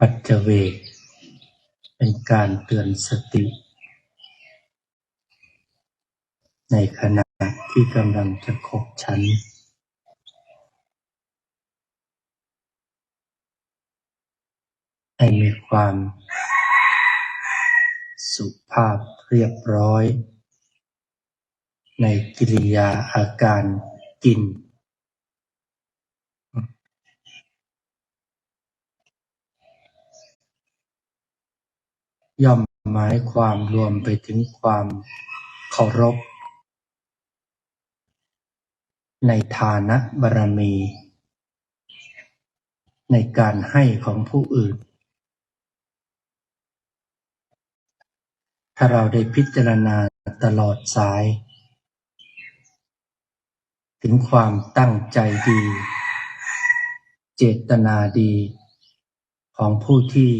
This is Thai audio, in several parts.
ปัจเจเวกเป็นการเตือนสติ ในขณะที่กำลังจะขบฉันให้มีความสุภาพเรียบร้อย ในกิริยาอาการกิน ย่อมหมายความรวมไปถึงความเคารพในฐานะบารมี ในการให้ของผู้อื่น ถ้าเราได้พิจารณาตลอดสาย ถึงความตั้งใจดี เจตนาดีของผู้ที่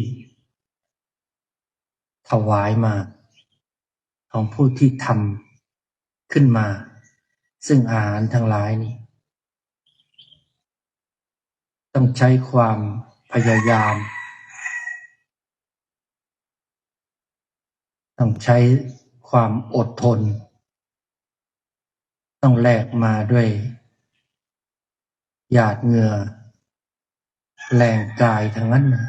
วายมา ของผู้ที่ทำขึ้นมา ซึ่งอาหารทั้งหลายนี้ต้องใช้ความพยายาม ต้องใช้ความอดทน ต้องแลกมาด้วยหยาดเหงื่อ แรงกายทั้งนั้นนะ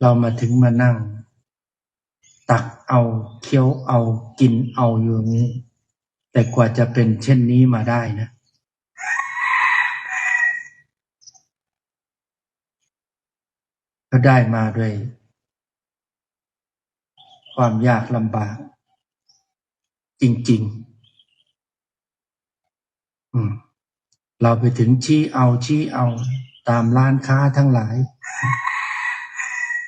เรามาถึงมานั่ง ตักเอาเคี้ยวเอากินเอาอยู่อย่างนี้ แต่กว่าจะเป็นเช่นนี้มาได้นะ ก็ได้มาด้วยความยากลำบาก จริง ๆ อืมเราไปถึงชี้เอาชี้เอา ตามร้านค้าทั้งหลาย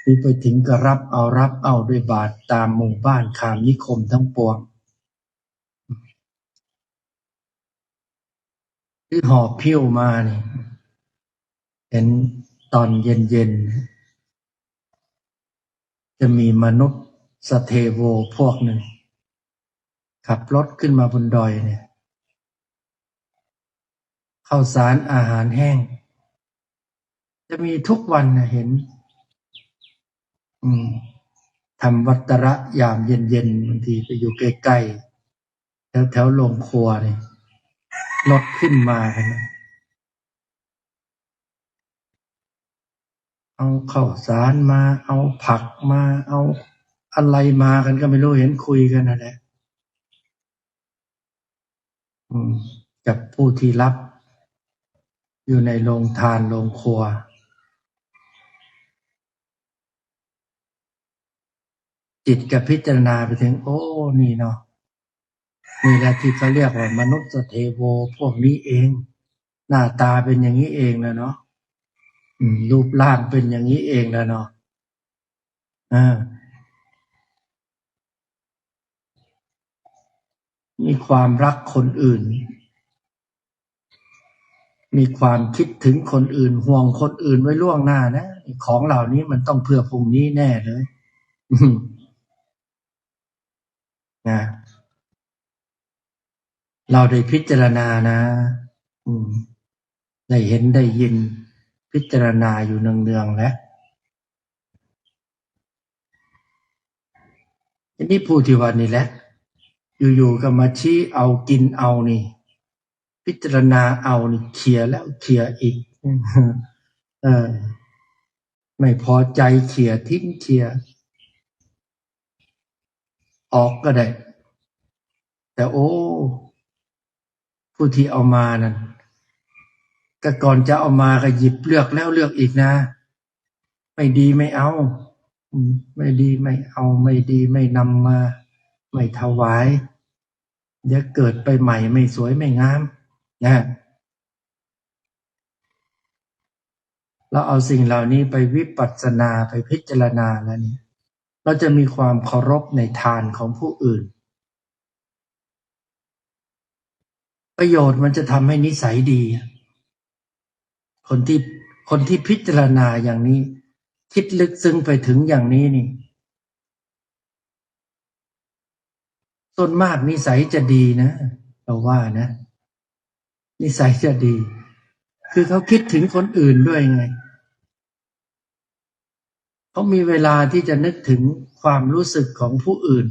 หรือไปถึงก็รับเอารับเอาด้วยบาทตามหมู่บ้านคามนิคมทั้งปวงหรือหอบพิ้วมานี่เห็นตอนเย็นๆจะมีมนุษย์สเทโวพวกหนึ่ง ขับรถขึ้นมาบนดอยเนี่ยข้าวสารอาหารแห้ง จะมีทุกวันนะเห็น ทำวัตระยามเย็นๆบางทีไปอยู่ใกล้ๆแถวแถวๆโรงครัวนี่ยรถขึ้นมากันนะเอาข้าวสารมา เอาผักมา เอาอะไรมากันก็ไม่รู้เห็นคุยกันนะแหละกับผู้ที่รับ อยู่ในโรงทานโรงครัว จิตก็พิจารณาไปถึง โอ้นี่เนาะนี่แหละที่เขาเรียกว่ามนุษย์เทโวพวกนี้เอง หน้าตาเป็นอย่างนี้เองนะเนาะรูปร่างเป็นอย่างนี้เองนะเนาะอ่ามีความรักคนอื่น มีความคิดถึงคนอื่น ห่วงคนอื่นไว้ล่วงหน้านะ ของเหล่านี้มันต้องเพื่อพรุ่งนี้แน่เลย นะเราได้พิจารณานะ อืม ได้เห็นได้ยิน พิจารณาอยู่เนืองๆแล้วทีนี้ผู้ที่วันนี้แหละ อยู่ๆก็มาชี้เอากินเอานี่ พิจารณาเอานี่เคลียแล้วเคลียอีก เออ ไม่พอใจเคลียทิ้งเคลีย ออกก็ได้ แต่โอ้ ผู้ที่เอามานั่นก็ก่อนจะเอามาก็หยิบเลือกแล้วเลือกอีกนะ ไม่ดีไม่เอา ไม่ดีไม่เอาไม่ดีไม่นำมา ไม่ถวายเดี๋ยวเกิดไปใหม่ไม่สวยไม่งามนะเราเอาสิ่งเหล่านี้ไปวิปัสสนาไปพิจารณาแล้วเนี่ย เราจะมีความเคารพในทานของผู้อื่น ประโยชน์มันจะทำให้นิสัยดี คนที่คนที่พิจารณาอย่างนี้ คิดลึกซึ้งไปถึงอย่างนี้นี่ส่วนมากนิสัยจะดีนะ เราว่านะ นิสัยจะดี คือเขาคิดถึงคนอื่นด้วยไง เขามีเวลาที่จะนึกถึงความรู้สึกของผู้อื่น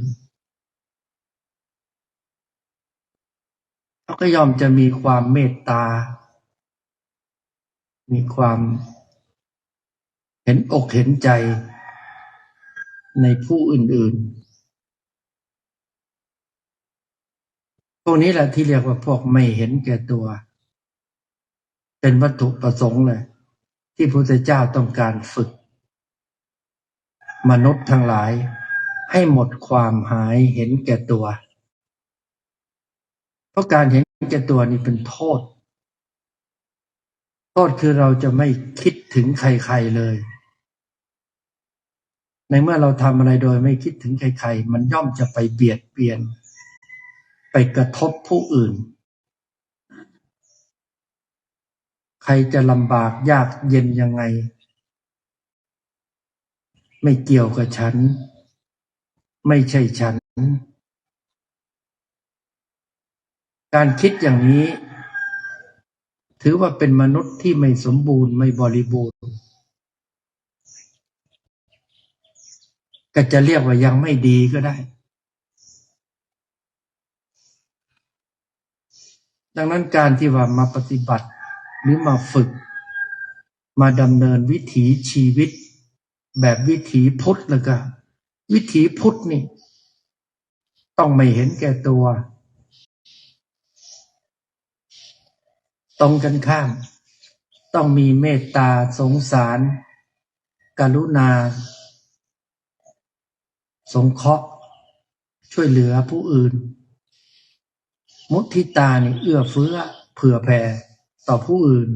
เขาก็ยอมจะมีความเมตตา มีความเห็นอกเห็นใจในผู้อื่นๆ พวกนี้แหละที่เรียกว่าพวกไม่เห็นแก่ตัว เป็นวัตถุประสงค์เลย ที่พระพุทธเจ้าต้องการฝึก มนุษย์ทั้งหลาย ให้หมดความหายเห็นแก่ตัว เพราะการเห็นแก่ตัวนี่เป็นโทษ โทษคือเราจะไม่คิดถึงใครๆเลย ในเมื่อเราทำอะไรโดยไม่คิดถึงใครๆ มันย่อมจะไปเบียดเบียน ไปกระทบผู้อื่น ใครจะลำบากยากเย็นยังไง ไม่เกี่ยวกับฉัน ไม่ใช่ฉัน การคิดอย่างนี้ ถือว่าเป็นมนุษย์ที่ไม่สมบูรณ์ไม่บริบูรณ์ ก็จะเรียกว่ายังไม่ดีก็ได้ ดังนั้นการที่ว่ามาปฏิบัติหรือมาฝึก มาดำเนินวิถีชีวิต แบบวิถีพุทธแล้วก็วิถีพุทธนี่ ต้องไม่เห็นแก่ตัว ตรงกันข้าม ต้องมีเมตตาสงสาร กรุณา สงเคราะห์ ช่วยเหลือผู้อื่น มุทิตานี่เอื้อเฟื้อเผื่อแผ่ต่อผู้อื่น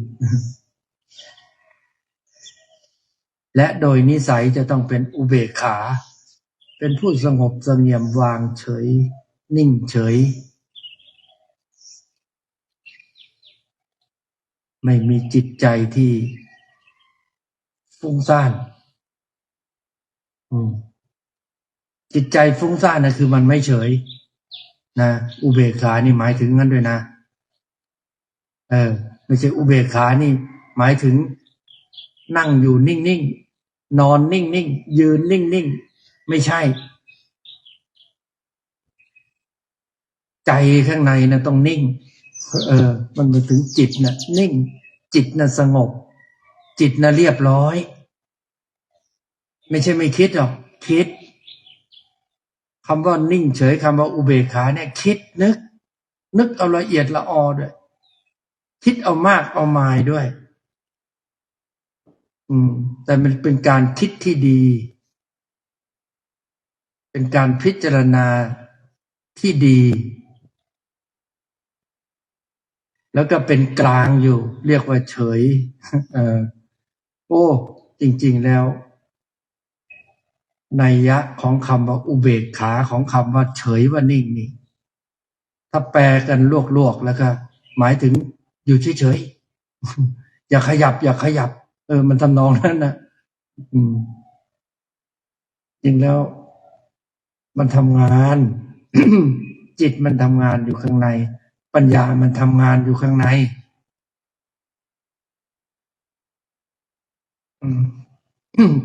และโดยนิสัยจะต้องเป็นอุเบกขา เป็นผู้สงบสงี่ยมวางเฉย นิ่งเฉย ไม่มีจิตใจที่ฟุ้งซ่านอืมจิตใจฟุ้งซ่านนะคือมันไม่เฉย นะอุเบกขานี่หมายถึงงั้นด้วยนะ เออ ไม่ใช่อุเบกขานี่ หมายถึงนั่งอยู่นิ่งๆ นอนนิ่งๆยืนนิ่งๆไม่ใช่ ใจข้างในนะต้องนิ่ง เออ มันมาถึงจิตนะนิ่ง จิตนะสงบ จิตนะเรียบร้อย ไม่ใช่ไม่คิดหรอก คิดคำว่านิ่งเฉยคำว่าอุเบกขาเนี่ย คิดนึก นึกเอาละเอียดละออด้วย คิดเอามากเอามายด้วย อืม แต่มันเป็นการคิดที่ดี เป็นการพิจารณาที่ดี แล้วก็เป็นกลางอยู่ เรียกว่าเฉย เออโอ้ จริง ๆแล้ว นัยยะของคำว่าอุเบกขาของคำว่าเฉยว่านิ่งนี่ ถ้าแปลกันลวกๆแล้วก็ หมายถึงอยู่เฉยๆ อย่าขยับ อย่าขยับ เออ มันทำนองนั้นนะอืม จริงแล้ว มันทำงาน จิตมันทำงานอยู่ข้างใน ปัญญามันทำงานอยู่ข้างใน อืม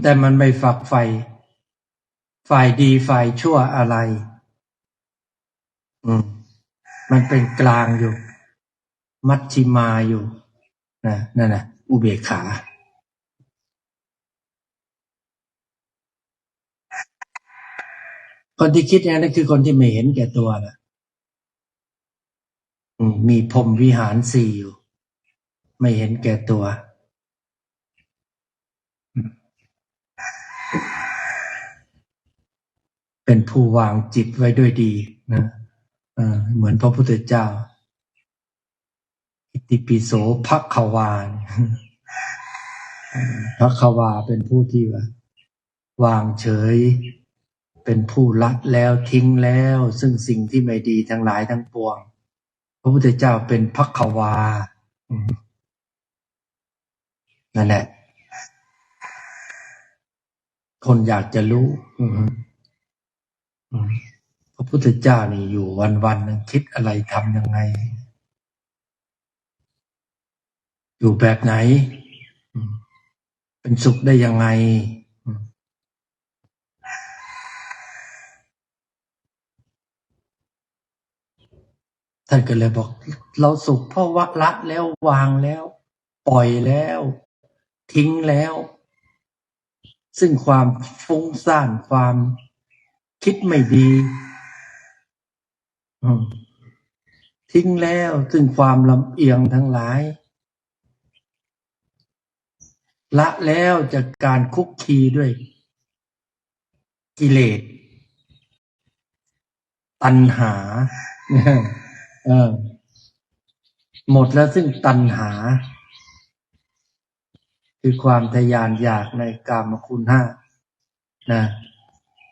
แต่มันไม่ฝักใฝ่ฝ่ายดีฝ่ายชั่วอะไร อืม มันเป็นกลางอยู่ มัชชิมาอยู่นะนั่นนะอุเบกขา คนที่คิดอย่างนั้นคือคนที่ไม่เห็นแก่ตัวแหละมีพรหมวิหารสี่อยู่ ไม่เห็นแก่ตัว เป็นผู้วางจิตไว้ด้วยดีนะเหมือนพระพุทธเจ้า อิติปิโสภักขวานภักขวาเป็นผู้ที่ว่า วางเฉย เป็นผู้ละแล้วทิ้งแล้ว ซึ่งสิ่งที่ไม่ดีทั้งหลายทั้งปวง พระพุทธเจ้าเป็นภักขวานั่นแหละ คนอยากจะรู้พระพุทธเจ้านี่อยู่วันวันนึ่งคิดอะไรทำยังไง อยู่แบบไหน เป็นสุขได้ยังไง ท่านก็เลยบอก เราสุขเพราะว่าละแล้ววางแล้ว ปล่อยแล้ว ทิ้งแล้ว ซึ่งความฟุ้งซ่านความคิดไม่ดีทิ้งแล้วซึ่งความลำเอียงทั้งหลาย ละแล้วจากการคุกคีด้วย กิเลสตัณหา หมดแล้วซึ่งตัณหา คือความทะยานอยากในกามคุณห้านะ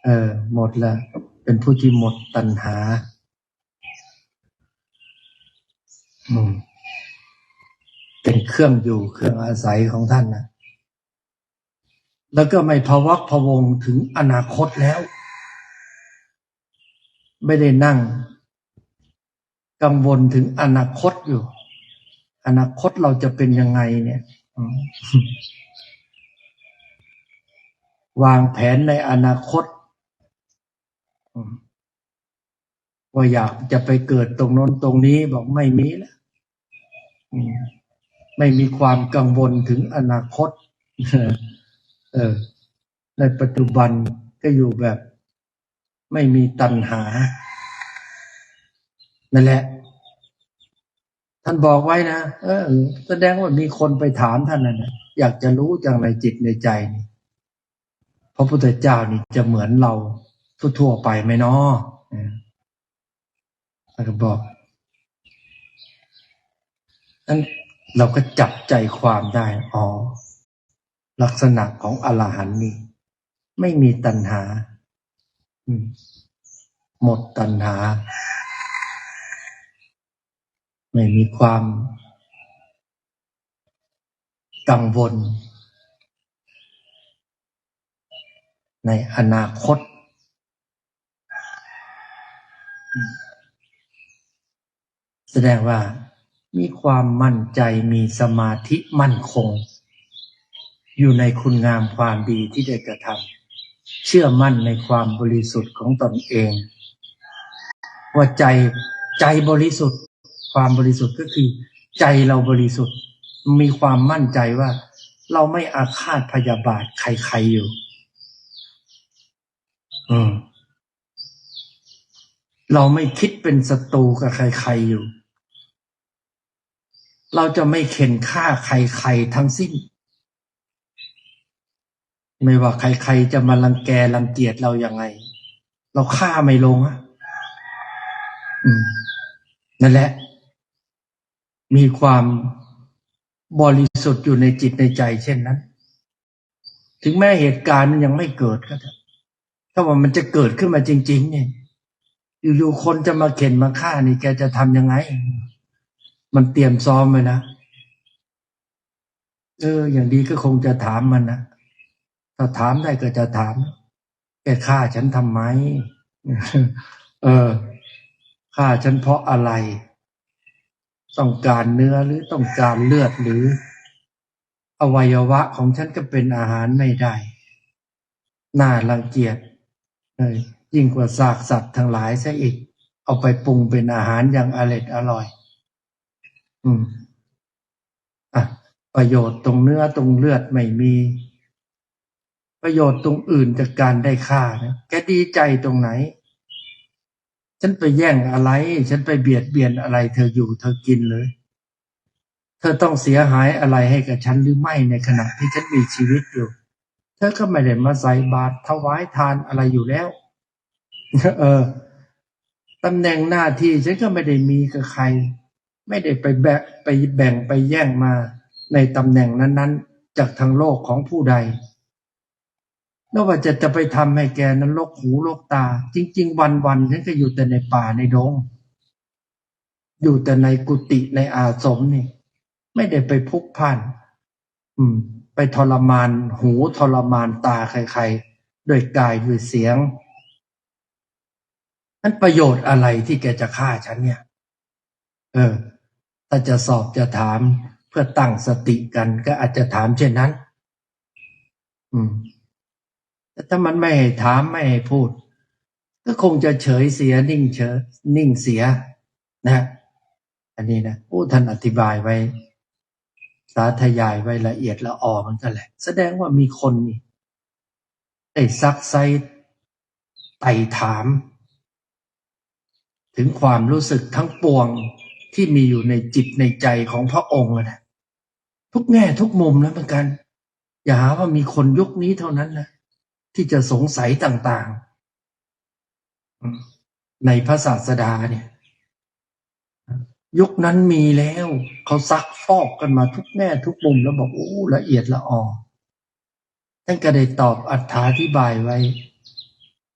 เออหมดแล้ว เป็นผู้ที่หมดตัณหา อืมเป็นเครื่องอยู่เครื่องอาศัยของท่านนะแล้วก็ไม่พวักพวงถึงอนาคตแล้ว ไม่ได้นั่ง กังวลถึงอนาคตอยู่ อนาคตเราจะเป็นยังไงเนี่ยวางแผนในอนาคตว่าอยากจะไปเกิดตรงโน้นตรงนี้บอกไม่มีแล้วไม่มีความกังวลถึงอนาคต เออ ในปัจจุบันก็อยู่แบบ ไม่มีตัณหา นั่นแหละ ท่านบอกไว้นะเออ แสดงว่ามีคนไปถามท่านนะนะอยากจะรู้จังในจิตในใจนี่พระพุทธเจ้านี่จะเหมือนเราทั่วๆไปไหมนาะเอท่านก็บอกนั้นเราก็จับใจความได้ อ๋อ ลักษณะของอรหันต์นี่ ไม่มีตัณหามหมดตัณหา ไม่มีความกังวล ในอนาคต แสดงว่ามีความมั่นใจมีสมาธิมั่นคง อยู่ในคุณงามความดีที่ได้กระทำเชื่อมั่นในความบริสุทธิ์ของตนเอง ว่าใจใจบริสุทธิ์ ความบริสุทธิ์ก็คือ ใจเราบริสุทธิ์ มีความมั่นใจว่า เราไม่อาฆาตพยาบาทใครๆอยู่ อืมเราไม่คิดเป็นศัตรูกับใครๆอยู่ เราจะไม่เข็นฆ่าใครๆทั้งสิ้น ไม่ว่าใครๆจะมารังแกรังเกียจเราอยังไง เราฆ่าไม่ลงอะอืมนั่นแหละ มีความบริสุทธิ์อยู่ในจิตในใจ เช่นนั้น ถึงแม้เหตุการณ์มันยังไม่เกิดก็เถอะถ้าว่ามันจะเกิดขึ้นมาจริง ๆ เนี่ย อยู่ๆคนจะมาเข็นมาฆ่านี่แกจะทำยังไง มันเตรียมซ้อมไว้นะเออ อย่างดีก็คงจะถามมันนะถ้าถามได้ก็จะถามแกฆ่าฉันทำไม เออฆ่าฉันเพราะอะไร ต้องการเนื้อหรือต้องการเลือดหรือ อวัยวะของฉันก็เป็นอาหารไม่ได้ น่ารังเกียจเออยิ่งกว่าซากสัตว์ทั้งหลายซะอีก เอาไปปรุงเป็นอาหารอย่างอร่อยอร่อย อืมอะประโยชน์ตรงเนื้อตรงเลือดไม่มี ประโยชน์ตรงอื่นจากการได้ฆ่านะแกดีใจตรงไหน ฉันไปแย่งอะไร ฉันไปเบียดเบียนอะไร เธออยู่ เธอกินเลย เธอต้องเสียหายอะไรให้กับฉันหรือไม่ในขณะที่ฉันมีชีวิตอยู่ เธอก็ไม่ได้มาใส่บาตรถวายทานอะไรอยู่แล้ว เออตำแหน่งหน้าที่ฉันก็ไม่ได้มีกับใคร ไม่ได้ไปแบะไปแบ่งไปแย่งมาในตำแหน่งนั้น ๆ จากทางโลกของผู้ใด แล้วว่าจะจะไปทำให้แกนั้นลกหูลกตา จริง ๆ วันๆฉันก็อยู่แต่ในป่าในดง อยู่แต่ในกุฏิในอาสมนี่ ไม่ได้ไปพุกพล่านอืม ไปทรมานหูทรมานตาใครๆด้วยกายด้วยเสียงนั้นประโยชน์อะไรที่แกจะฆ่าฉันเนี่ย เออ ถ้าจะสอบจะถามเพื่อตั้งสติกันก็อาจจะถามเช่นนั้น อืม แต่ถ้ามันไม่ถามไม่พูด ก็คงจะเฉยเสียนิ่งเฉยนิ่งเสียนะอันนี้นะผู้ท่านอธิบายไว้ สาธยายไว้ละเอียดละออมันก็แหละ แสดงว่ามีคนนี่ได้ซักไซไต่ถาม ถึงความรู้สึกทั้งปวงที่มีอยู่ในจิตในใจของพระองค์นะทุกแง่ทุกมุมแล้วเหมือนกัน อย่าหาว่ามีคนยุคนี้เท่านั้นนะ ที่จะสงสัยต่าง ๆ ในพระศาสดาเนี่ย ยุคนั้นมีแล้วเขาซักฟอกกันมาทุกแง่ทุกมุมแล้วบอกโอ้ละเอียดละออท่านก็ได้ตอบอธิบายไว้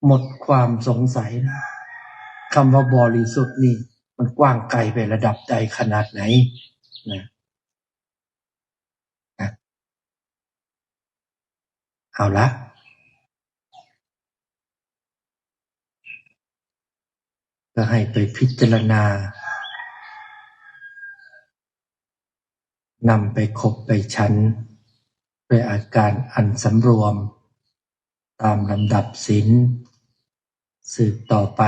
หมดความสงสัยนะคำว่าบริสุทธิ์นี่ มันกว้างไกลไประดับใดขนาดไหนนะเอาละ ก็ให้ไปพิจารณานำไปคบไปชั้น ด้วยอาการอันสำรวม ตามลำดับศีลสืบต่อไป